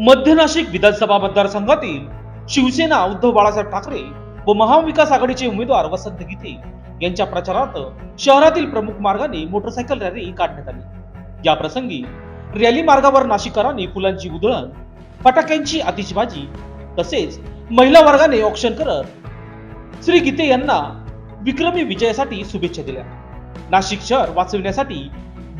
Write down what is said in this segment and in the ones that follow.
मध्य नाशिक विधानसभा मतदारसंघातील शिवसेना उद्धव बाळासाहेब ठाकरे व महाविकास आघाडीचे उमेदवार वसंत गीते यांच्या प्रचारार्थ शहरातील प्रमुख मार्गाने मोटरसायकल रॅली काढण्यात आली. या प्रसंगी रॅली मार्गावर नाशिककरांनी फुलांची उधळण फटाक्यांची आतिषबाजी तसेच महिला वर्गाने ऑक्शन करत श्री गीते यांना विक्रमी विजयासाठी शुभेच्छा दिल्या. नाशिक शहर वाचविण्यासाठी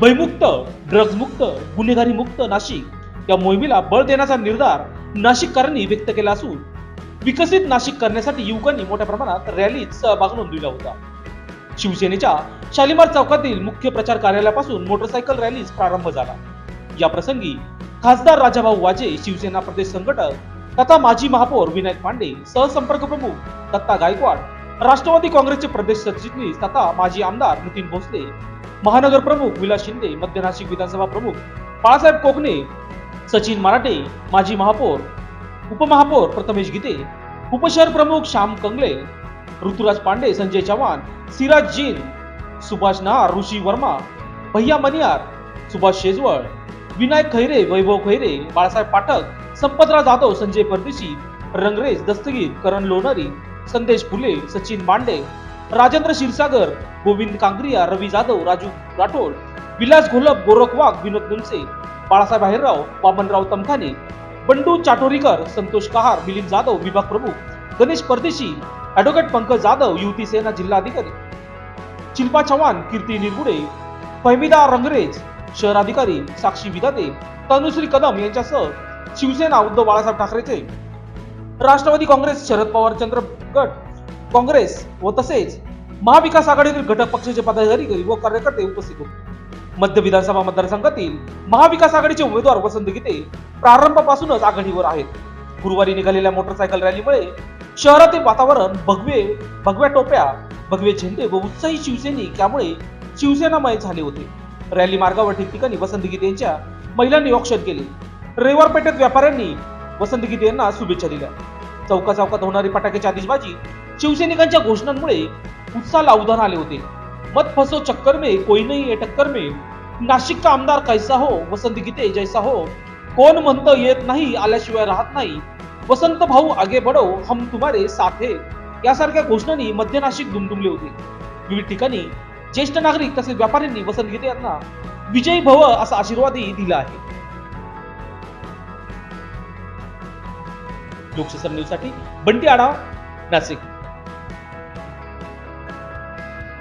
भयमुक्त ड्रग्जमुक्त गुन्हेगारी मुक्त नाशिक या मोहिमेला बळ देण्याचा निर्धार नाशिककरांनी व्यक्त केला असून विकसित नाशिक करण्यासाठी युवकांनी मोठ्या प्रमाणात रॅलीत सहभाग नोंदविला होता. शिवसेनेच्या शालिमार चौकातील मुख्य प्रचार कार्यालयापासून मोटरसायकल रॅलीस प्रारंभ झाला. या प्रसंगी खासदार राजाभाऊ वाजे शिवसेना प्रदेश संघटक तथा माजी महापौर विनायक पांडे सहसंपर्क प्रमुख दत्ता गायकवाड राष्ट्रवादी काँग्रेसचे प्रदेश सरचिटणीस तथा माजी आमदार नितीन भोसले महानगर प्रमुख विलास शिंदे मध्य नाशिक विधानसभा प्रमुख बाळासाहेब कोकणे सचिन मराठे माजी महापौर उपमहापौर प्रथमेश गीते उपशहर प्रमुख श्याम कंगले ऋतुराज पांडे संजय चव्हाण सिराज जीन सुभाष नहार ऋषी वर्मा भैया मनियार सुभाष शेजवळ विनायक खैरे वैभव खैरे बाळासाहेब पाठक संपतराव जाधव संजय परदेशी रंगरेज दस्तगीर करण लोणारी संदेश फुले सचिन मांडे राजेंद्र क्षीरसागर गोविंद कांगरिया रवी जाधव राजू राठोड विलास घोलप गोरख वाघ विनोद मुनसे बाळासाहेब आहेरराव बाबनराव तमखाने बंडू चाटोरीकर संतोष कहार मिलिंद जाधव विभाग प्रमुख गणेश परदेशी ऍडव्होकेट पंकज जाधव युवती सेना जिल्हाधिकारी शिल्पा चव्हाण कीर्ती निरगुडे फहमिदा रंगरेज शहराधिकारी साक्षी विधाते तनुश्री कदम यांच्यासह शिवसेना उद्धव बाळासाहेब ठाकरेचे राष्ट्रवादी काँग्रेस शरद पवार चंद्र गट काँग्रेस व तसेच महाविकास आघाडीतील घटक पक्षाचे पदाधिकारी व कार्यकर्ते उपस्थित होते. मध्य विधानसभा मतदारसंघातील महाविकास आघाडीचे उमेदवार वसंत गीते प्रारंभापासूनच आघाडीवर आहेत. गुरुवारी निघालेल्या मोटरसायकल रॅलीमुळे शहरातील वातावरण भगवे भगव्या टोप्या भगवे झेंडे व उत्साही शिवसैनिक यामुळे शिवसेनामय झाले होते. रॅली मार्गावर ठिकठिकाणी वसंत गीते यांच्या महिलांनी औक्षण केले. रविवार पेठेत व्यापाऱ्यांनी वसंत गीते यांना शुभेच्छा दिल्या. चौका चौकात होणारी फटाक्याची आतिषबाजी शिवसैनिकांच्या घोषणांमुळे उत्साहाला उधाण आले होते. मत फसो चक्कर में कोई नहीं है टक्कर में. नाशिक का आमदार कैसा हो? वसंत गीते जैसा हो. कोण म्हणतं येत नाही आल्याशिवाय राहत नाही. वसंत भाऊ आगे बढो हम तुम्हारे साथ है. यासारख्या घोषणांनी मध्य नाशिक दुमदुमले होते. विविध ठिकाणी ज्येष्ठ नागरिक तसेच व्यापाऱ्यांनी वसंत गीते यांना विजयी भव असा आशीर्वादही दिला आहे. लोकशासन न्यूजसाठी बंटी आढाव नाशिक.